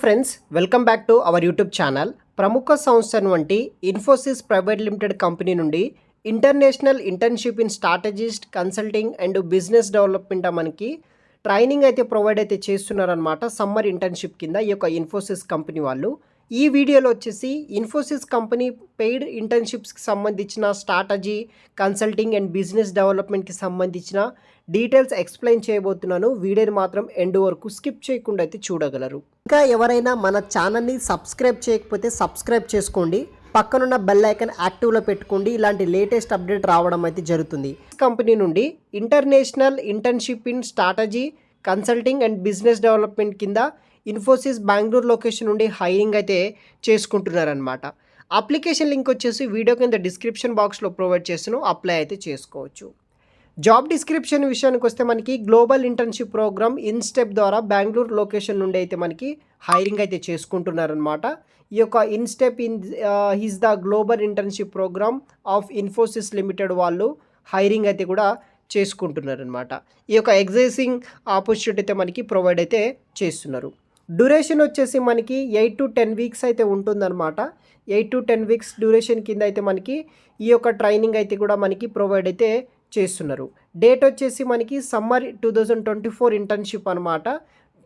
Friends welcome back to our YouTube channel. ప్రముఖ సంస్థ వంటి ఇన్ఫోసిస్ ప్రైవేట్ లిమిటెడ్ కంపెనీ నుండి international internship in strategist consulting and business development మనకి training అయితే provide అయితే చేస్తున్నారనమాట సమ్మర్ ఇంటర్న్షిప్ కింద ఈ యొక్క ఇన్ఫోసిస్ కంపెనీ వాళ్ళు. ఈ వీడియోలో వచ్చేసి ఇన్ఫోసిస్ కంపెనీ పెయిడ్ ఇంటర్న్షిప్స్కి సంబంధించిన స్ట్రాటజీ కన్సల్టింగ్ అండ్ బిజినెస్ డెవలప్మెంట్కి సంబంధించిన డీటెయిల్స్ ఎక్స్ప్లెయిన్ చేయబోతున్నాను. వీడియోని మాత్రం ఎండ్ వరకు స్కిప్ చేయకుండా అయితే చూడగలరు. ఇంకా ఎవరైనా మన ఛానల్ని సబ్స్క్రైబ్ చేయకపోతే సబ్స్క్రైబ్ చేసుకోండి. పక్కనున్న బెల్ ఐకన్ యాక్టివ్లో పెట్టుకోండి. ఇలాంటి లేటెస్ట్ అప్డేట్ రావడం అయితే జరుగుతుంది. కంపెనీ నుండి international internship in strategy consulting and business development కింద ఇన్ఫోసిస్ బెంగళూరు లొకేషన్ నుండి హైరింగ్ అయితే చేసుకుంటున్నారనమాట అప్లికేషన్ లింక్ వచ్చేసి వీడియో కింద డిస్క్రిప్షన్ బాక్స్లో ప్రొవైడ్ చేసిన అప్లై అయితే చేసుకోవచ్చు. జాబ్ డిస్క్రిప్షన్ విషయానికి వస్తే మనకి గ్లోబల్ ఇంటర్న్షిప్ ప్రోగ్రామ్ ఇన్స్టెప్ ద్వారా బెంగళూరు లొకేషన్ నుండి అయితే మనకి హైరింగ్ అయితే చేసుకుంటున్నారనమాట ఈ యొక్క InStep in his the global internship program of Infosys limited వాళ్ళు హైరింగ్ అయితే కూడా చేసుకుంటున్నారనమాట ఈ యొక్క ఎగ్జైసింగ్ ఆపర్చునిటీ అయితే మనకి ప్రొవైడ్ అయితే చేస్తున్నారు. డ్యూరేషన్ వచ్చేసి మనకి ఎయిట్ టు టెన్ వీక్స్ అయితే ఉంటుందన్నమాట. Eight to ten weeks duration కింద అయితే మనకి ఈ యొక్క ట్రైనింగ్ అయితే కూడా మనకి ప్రొవైడ్ అయితే చేస్తున్నారు. డేట్ వచ్చేసి మనకి summer two thousand twenty four internship అనమాట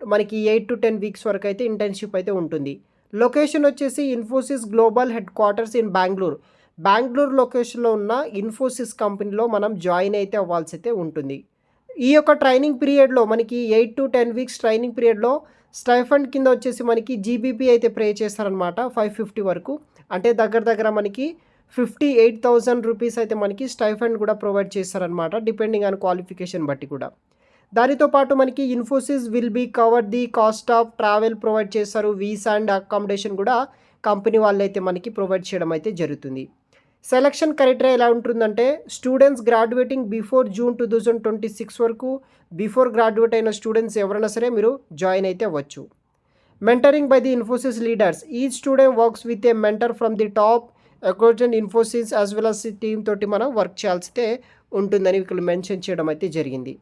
మనకి ఎయిట్ టు టెన్ వీక్స్ వరకు అయితే ఇంటర్న్షిప్ అయితే ఉంటుంది. లొకేషన్ వచ్చేసి Infosys global headquarters in Bengaluru Bengaluru లొకేషన్లో ఉన్న ఇన్ఫోసిస్ కంపెనీలో మనం జాయిన్ అయితే అవ్వాల్సి అయితే ఉంటుంది. ఈ యొక్క ట్రైనింగ్ పీరియడ్లో మనకి eight to ten weeks training పీరియడ్లో స్టైఫండ్ కింద వచ్చేసి మనకి జీబీపీ అయితే ప్రే చేస్తారనమాట ఫైవ్ ఫిఫ్టీ వరకు. అంటే దగ్గర దగ్గర మనకి ఫిఫ్టీ ఎయిట్ థౌజండ్ రూపీస్ అయితే మనకి స్టైఫండ్ కూడా ప్రొవైడ్ చేస్తారనమాట డిపెండింగ్ ఆన్ క్వాలిఫికేషన్ బట్టి కూడా. దానితో పాటు మనకి Infosys will be cover the cost of travel provide చేస్తారు వీసా అండ్ అకామిడేషన్ కూడా కంపెనీ వాళ్ళు అయితే మనకి ప్రొవైడ్ చేయడం అయితే జరుగుతుంది. సెలక్షన్ క్రైటీరియా ఎలా ఉంటుందంటే students graduating before June two thousand twenty six వరకు బిఫోర్ గ్రాడ్యుయేట్ అయిన స్టూడెంట్స్ ఎవరైనా సరే మీరు జాయిన్ అయితే అవ్వచ్చు. Mentoring by the Infosys leaders ఈ student works with a mentor from the top accountant Infosys as well as team తోటి మనం వర్క్ చేయాల్సితే ఉంటుందని ఇక్కడ మెన్షన్ చేయడం అయితే జరిగింది.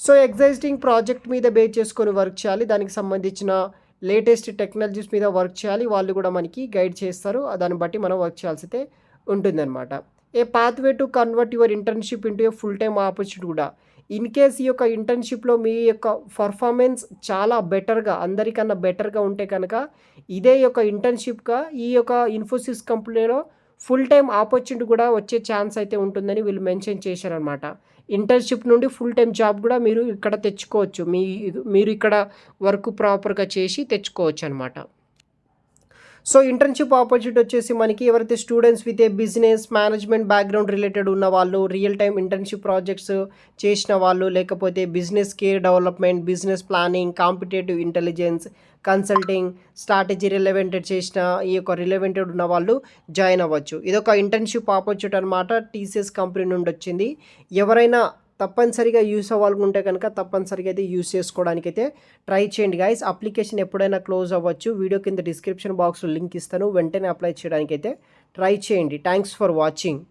సో ఎగ్జైస్టింగ్ ప్రాజెక్ట్ మీద బేస్ చేసుకొని వర్క్ చేయాలి. దానికి సంబంధించిన లేటెస్ట్ టెక్నాలజీస్ మీద వర్క్ చేయాలి. వాళ్ళు కూడా మనకి గైడ్ చేస్తారు. దాన్ని బట్టి మనం వర్క్ చేయాల్సితే ఉంటుందన్నమాట. A pathway to convert your internship into a full time opportunity కూడా. ఇన్ కేస్ ఈ యొక్క ఇంటర్న్షిప్లో మీ యొక్క పర్ఫార్మెన్స్ చాలా బెటర్గా అందరికన్నా బెటర్గా ఉంటే కనుక ఇదే యొక్క ఇంటర్న్షిప్గా ఈ యొక్క ఇన్ఫోసిస్ కంపెనీలో ఫుల్ టైం ఆపర్చునిటీ కూడా వచ్చే ఛాన్స్ అయితే ఉంటుందని వీళ్ళు మెన్షన్ చేశారనమాట ఇంటర్న్షిప్ నుండి ఫుల్ టైం జాబ్ కూడా మీరు ఇక్కడ తెచ్చుకోవచ్చు. మీ మీరు ఇక్కడ వర్క్ ప్రాపర్గా చేసి తెచ్చుకోవచ్చు అనమాట సో ఇంటర్న్షిప్ ఆపర్చునిటీ వచ్చేసి మనకి ఎవరైతే students with a business management background related ఉన్న వాళ్ళు రియల్ టైం ఇంటర్న్షిప్ ప్రాజెక్ట్స్ చేసిన వాళ్ళు లేకపోతే business care development business planning competitive intelligence consulting strategy రిలవెంటెడ్ చేసిన ఈ యొక్క రిలవెంటెడ్ ఉన్న వాళ్ళు జాయిన్ అవ్వచ్చు. ఇదొక ఇంటర్న్షిప్ ఆపర్చునిటీ అనమాట టీసీఎస్ కంపెనీ నుండి వచ్చింది. ఎవరైనా తప్పనిసరిగా యూస్ అవ్వాలనుకుంటే కనుక తప్పనిసరిగా అయితే యూస్ చేసుకోవడానికి అయితే ట్రై చేయండి. గాయస్ అప్లికేషన్ ఎప్పుడైనా క్లోజ్ అవ్వచ్చు. వీడియో కింద డిస్క్రిప్షన్ బాక్స్లో లింక్ ఇస్తాను. వెంటనే అప్లై చేయడానికి అయితే ట్రై చేయండి. Thanks for watching